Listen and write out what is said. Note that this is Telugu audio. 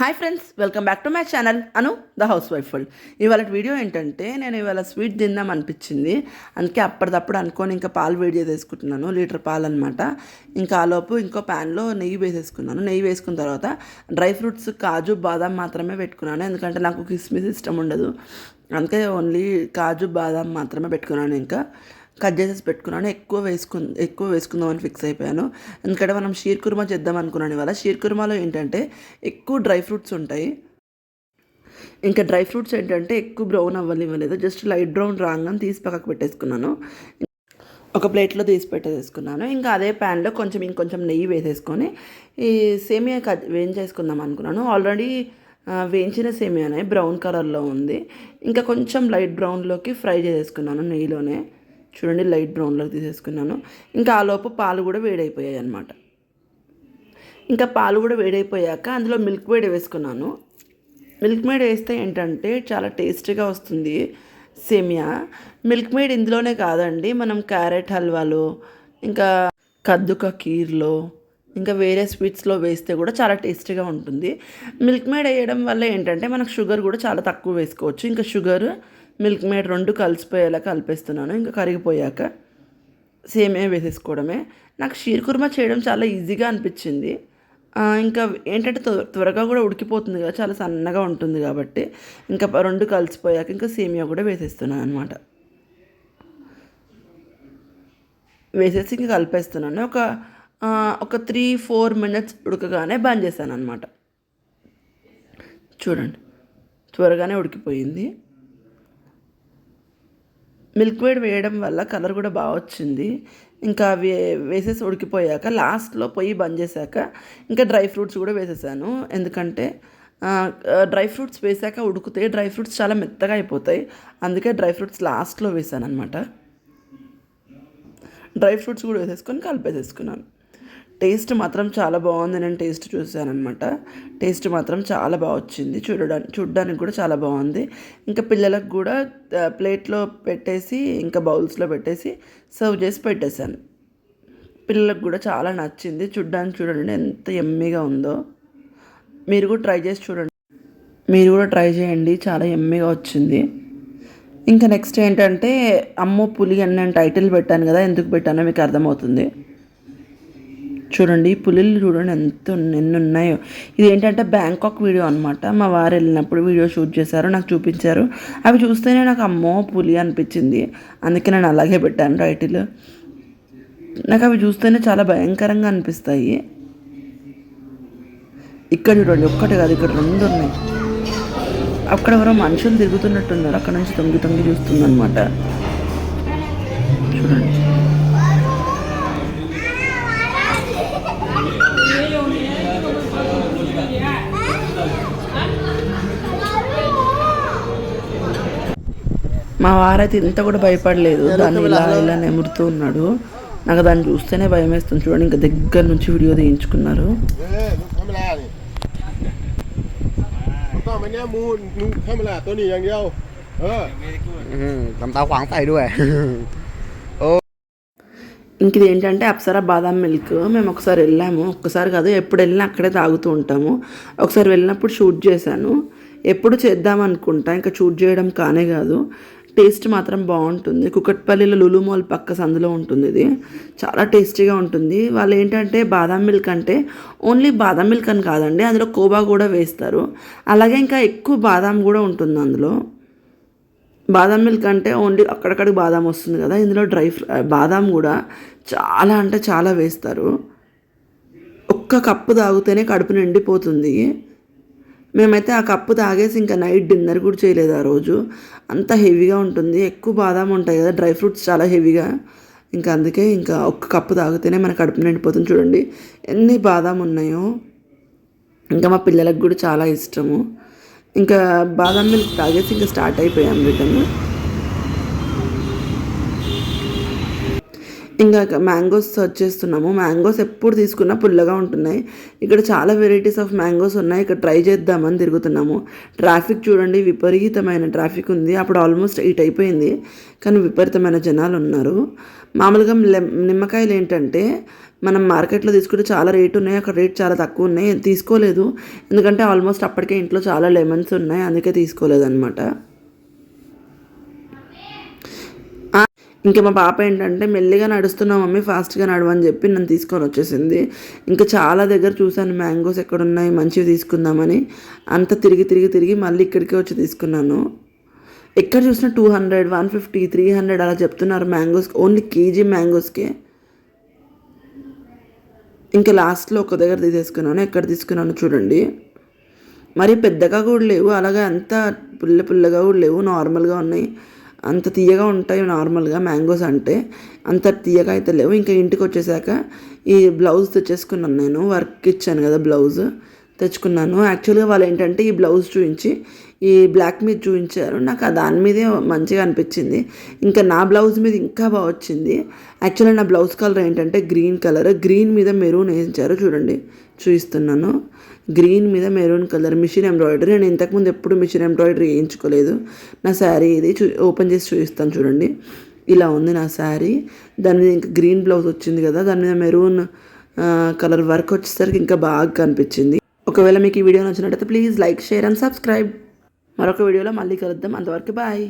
Hi friends welcome back to my channel Anu the house wife world ఇవాళ వీడియో ఏంటంటే నేను ఇవాళ స్వీట్ తిందాం అనిపించింది. అందుకే అప్పటిదప్పుడు అనుకొని ఇంకా పాలు వేడి చేసేసుకుంటున్నాను. లీటర్ పాలు అనమాట ఇంకా ఆలోపు ఇంకో ప్యాన్లో నెయ్యి వేసేసుకున్నాను. నెయ్యి వేసుకున్న తర్వాత డ్రై ఫ్రూట్స్ కాజు బాదాం మాత్రమే పెట్టుకున్నాను. ఎందుకంటే నాకు కిస్మిస్ ఇష్టం ఉండదు. అందుకే ఓన్లీ కాజు బాదం మాత్రమే పెట్టుకున్నాను ఇంకా. కట్ చేసేసి పెట్టుకున్నాను. ఎక్కువ వేసుకు ఎక్కువ వేసుకుందామని ఫిక్స్ అయిపోయాను. ఎందుకంటే మనం షీర్ కుర్మా చేద్దాం అనుకున్నాను ఇవాళ. షీర్ కుర్మాలో ఏంటంటే ఎక్కువ డ్రై ఫ్రూట్స్ ఉంటాయి. ఇంకా డ్రై ఫ్రూట్స్ ఏంటంటే ఎక్కువ బ్రౌన్ అవ్వనివ్వలేదు. జస్ట్ లైట్ బ్రౌన్ రాగానే తీసి పక్కకు పెట్టేసుకున్నాను. ఒక ప్లేట్లో తీసి పెట్టేసుకున్నాను. ఇంకా అదే ప్యాన్లో కొంచెం ఇంకొంచెం నెయ్యి వేసేసుకొని ఈ సేమియా కట్ వేయించేసుకుందాం అనుకున్నాను. ఆల్రెడీ వేయించిన సేమియానే బ్రౌన్ కలర్లో ఉంది. ఇంకా కొంచెం లైట్ బ్రౌన్లోకి ఫ్రై చేసేసుకున్నాను నెయ్యిలోనే. చూడండి లైట్ బ్రౌన్లోకి తీసేసుకున్నాను. ఇంకా ఆ లోపు పాలు కూడా వేడైపోయాయి అనమాట ఇంకా పాలు కూడా వేడైపోయాక అందులో మిల్క్ మేడ్ వేసుకున్నాను. మిల్క్ మేడ్ వేస్తే ఏంటంటే చాలా టేస్టీగా వస్తుంది సేమియా. మిల్క్ మేడ్ ఇందులోనే కాదండి మనం క్యారెట్ హల్వాలో ఇంకా కద్దుక కీర్లో ఇంకా వేరే స్వీట్స్లో వేస్తే కూడా చాలా టేస్టీగా ఉంటుంది. మిల్క్ మేడ్ వేయడం వల్ల ఏంటంటే మనకు షుగర్ కూడా చాలా తక్కువ వేసుకోవచ్చు. ఇంకా షుగర్ మిల్క్ మేడ్ రెండు కలిసిపోయేలా కలిపేస్తున్నాను. ఇంకా కరిగిపోయాక సేమే వేసేసుకోవడమే. నాకు షీర్ కుర్మా చేయడం చాలా ఈజీగా అనిపించింది. ఇంకా ఏంటంటే త్వ- త్వరగా కూడా ఉడికిపోతుంది కదా చాలా సన్నగా ఉంటుంది కాబట్టి. ఇంకా రెండు కలిసిపోయాక ఇంకా సేమియా కూడా వేసేస్తున్నాను అనమాట వేసేసి ఇంకా కలిపేస్తున్నాను. ఒక ఒక త్రీ ఫోర్ మినిట్స్ ఉడకగానే బంద్ చేశాను అనమాట చూడండి త్వరగానే ఉడికిపోయింది. మిల్క్ వేడ్ వేయడం వల్ల కలర్ కూడా బాగా వచ్చింది. ఇంకా అవి వేసేసి ఉడికిపోయాక లాస్ట్లో పొయ్యి బంద్ చేశాక ఇంకా డ్రై ఫ్రూట్స్ కూడా వేసేసాను. ఎందుకంటే డ్రై ఫ్రూట్స్ వేసాక ఉడికితే డ్రై ఫ్రూట్స్ చాలా మెత్తగా అయిపోతాయి. అందుకే డ్రై ఫ్రూట్స్ లాస్ట్లో వేసాను అనమాట డ్రై ఫ్రూట్స్ కూడా వేసేసుకొని కలిపేసేసుకున్నాను. టేస్ట్ మాత్రం చాలా బాగుంది. నేను టేస్ట్ చూశానమాట టేస్ట్ మాత్రం చాలా బాగా వచ్చింది. చూడడానికి చూడడానికి కూడా చాలా బాగుంది. ఇంకా పిల్లలకు కూడా ప్లేట్లో పెట్టేసి ఇంకా బౌల్స్లో పెట్టేసి సర్వ్ చేసి పెట్టేశాను. పిల్లలకు కూడా చాలా నచ్చింది. చూడ్డానికి చూడండి ఎంత ఎమ్మీగా ఉందో. మీరు కూడా ట్రై చేసి చూడండి. మీరు కూడా ట్రై చేయండి. చాలా ఎమ్మీగా వచ్చింది. ఇంకా నెక్స్ట్ ఏంటంటే అమ్మో పులి అని నేను టైటిల్ పెట్టాను కదా ఎందుకు పెట్టానో మీకు అర్థమవుతుంది. చూడండి ఈ పులిలు చూడండి ఎంత ఎన్ని ఉన్నాయో ఇది ఏంటంటే బ్యాంకాక్ వీడియో అనమాట మా వారు వెళ్ళినప్పుడు వీడియో షూట్ చేశారు నాకు చూపించారు. అవి చూస్తేనే నాకు అమ్మో పులి అనిపించింది. అందుకే నేను అలాగే పెట్టాను టైటిల్ నాకు అవి చూస్తేనే చాలా భయంకరంగా అనిపిస్తాయి. ఇక్కడ చూడండి ఒక్కటి కాదు ఇక్కడ రెండు ఉన్నాయి. అక్కడ ఎవరో మనుషులు తిరుగుతున్నట్టున్నారు. అక్కడ నుంచి తొంగి తొంగి చూస్తుందన్నమాట. చూడండి. మా వారైతే ఇంత కూడా భయపడలేదు. దాన్ని ఇలా ఇలా నెమురుతూ ఉన్నాడు. నాకు దాన్ని చూస్తేనే భయం వేస్తుంది చూడండి. ఇంకా దగ్గర నుంచి వీడియో తీయించుకున్నారు. ఇంక ఏంటంటే అప్సరా బాదాం మిల్క్. మేము ఒకసారి వెళ్ళాము. ఒక్కసారి కాదు ఎప్పుడు వెళ్ళినా అక్కడే తాగుతూ ఉంటాము. ఒకసారి వెళ్ళినప్పుడు షూట్ చేశాను. ఎప్పుడు చేద్దాం అనుకుంటా. ఇంకా షూట్ చేయడం కానే కాదు. టేస్ట్ మాత్రం బాగుంటుంది. కుకట్పల్లిలో లులు మాల్ పక్క సందులో ఉంటుంది ఇది. చాలా టేస్టీగా ఉంటుంది. వాళ్ళు ఏంటంటే బాదాం మిల్క్ అంటే ఓన్లీ బాదాం మిల్క్ అని కాదండి అందులో కోబా కూడా వేస్తారు. అలాగే ఇంకా ఎక్కువ బాదాం కూడా ఉంటుంది అందులో. బాదాం మిల్క్ అంటే ఓన్లీ అక్కడక్కడికి బాదం వస్తుంది కదా ఇందులో డ్రై ఫ్రూ బాదం కూడా చాలా అంటే చాలా వేస్తారు. ఒక్క కప్పు తాగితేనే కడుపు నిండిపోతుంది. మేమైతే ఆ కప్పు తాగేసి ఇంకా నైట్ డిన్నర్ కూడా చేయలేదు ఆ రోజు. అంత హెవీగా ఉంటుంది. ఎక్కువ బాదాం ఉంటాయి కదా డ్రై ఫ్రూట్స్ చాలా హెవీగా. ఇంకా అందుకే ఇంకా ఒక్క కప్పు తాగితేనే మన కడుపు నిండిపోతుంది చూడండి. ఎన్ని బాదాం ఉన్నాయో. ఇంకా మా పిల్లలకు కూడా చాలా ఇష్టము. ఇంకా బాదాం మిల్క్ తాగేసి ఇంకా స్టార్ట్ అయిపోయాం రిటర్న్. ఇంకా మ్యాంగోస్ సర్చ్ చేస్తున్నాము. మ్యాంగోస్ ఎప్పుడు తీసుకున్నా పుల్లగా ఉంటున్నాయి. ఇక్కడ చాలా వెరైటీస్ ఆఫ్ మ్యాంగోస్ ఉన్నాయి. ఇక్కడ ట్రై చేద్దామని తిరుగుతున్నాము. ట్రాఫిక్ చూడండి విపరీతమైన ట్రాఫిక్ ఉంది. అప్పుడు ఆల్మోస్ట్ ఎయిట్ అయిపోయింది. కానీ విపరీతమైన జనాలు ఉన్నారు. మామూలుగా లెమ్- నిమ్మకాయలు ఏంటంటే మనం మార్కెట్లో తీసుకుంటే చాలా రేట్ ఉన్నాయి. అక్కడ రేట్ చాలా తక్కువ ఉన్నాయి. తీసుకోలేదు. ఎందుకంటే ఆల్మోస్ట్ అప్పటికే ఇంట్లో చాలా లెమన్స్ ఉన్నాయి. అందుకే తీసుకోలేదు అనమాట ఇంకా మా పాప ఏంటంటే మెల్లిగా నడుస్తున్నావు మమ్మీ ఫాస్ట్గా నడవని చెప్పి నన్ను తీసుకొని వచ్చేసింది. ఇంకా చాలా దగ్గర చూశాను మ్యాంగోస్ ఎక్కడ ఉన్నాయి మంచివి తీసుకుందామని. అంత తిరిగి తిరిగి తిరిగి మళ్ళీ ఇక్కడికే వచ్చి తీసుకున్నాను. ఎక్కడ చూసినా two hundred one fifty three hundred అలా చెప్తున్నారు మ్యాంగోస్ ఓన్లీ కేజీ మ్యాంగోస్కే. ఇంకా లాస్ట్లో ఒక దగ్గర తీసేసుకున్నాను ఎక్కడ తీసుకున్నాను చూడండి. మరి పెద్దగా కూడా లేవు అలాగే అంత పుల్ల పుల్లగా కూడా లేవు నార్మల్గా ఉన్నాయి. అంత తీయగా ఉంటాయి నార్మల్గా మ్యాంగోస్ అంటే. అంత తీయగా అయితే లేవు. ఇంకా ఇంటికి వచ్చేసాక ఈ బ్లౌజ్ తెచ్చేసుకున్నాను నేను. వర్క్ ఇచ్చాను కదా బ్లౌజ్ తెచ్చుకున్నాను. యాక్చువల్గా వాళ్ళు ఏంటంటే ఈ బ్లౌజ్ చూపించి ఈ బ్లాక్ మీద చూపించారు నాకు ఆ దాని మీదే మంచిగా అనిపించింది. ఇంకా నా బ్లౌజ్ మీద ఇంకా బాగా వచ్చింది. యాక్చువల్గా నా బ్లౌజ్ కలర్ ఏంటంటే గ్రీన్ కలర్. గ్రీన్ మీద మెరూన్ వేయించారు. చూడండి. చూపిస్తున్నాను గ్రీన్ మీద మెరూన్ కలర్ మిషన్ ఎంబ్రాయిడరీ. నేను ఇంతకుముందు ఎప్పుడు మిషన్ ఎంబ్రాయిడరీ వేయించుకోలేదు. నా శారీ ఇది చూ ఓపెన్ చేసి చూపిస్తాను చూడండి. ఇలా ఉంది నా శారీ. దాని మీద ఇంకా గ్రీన్ బ్లౌజ్ వచ్చింది కదా దాని మీద మెరూన్ కలర్ వర్క్ వచ్చేసరికి ఇంకా బాగా కనిపించింది. ఒకవేళ మీకు ఈ వీడియో నచ్చినట్టయితే please like share and subscribe. మరొక వీడియోలో మళ్ళీ కలుద్దాం. అంతవరకు బాయ్.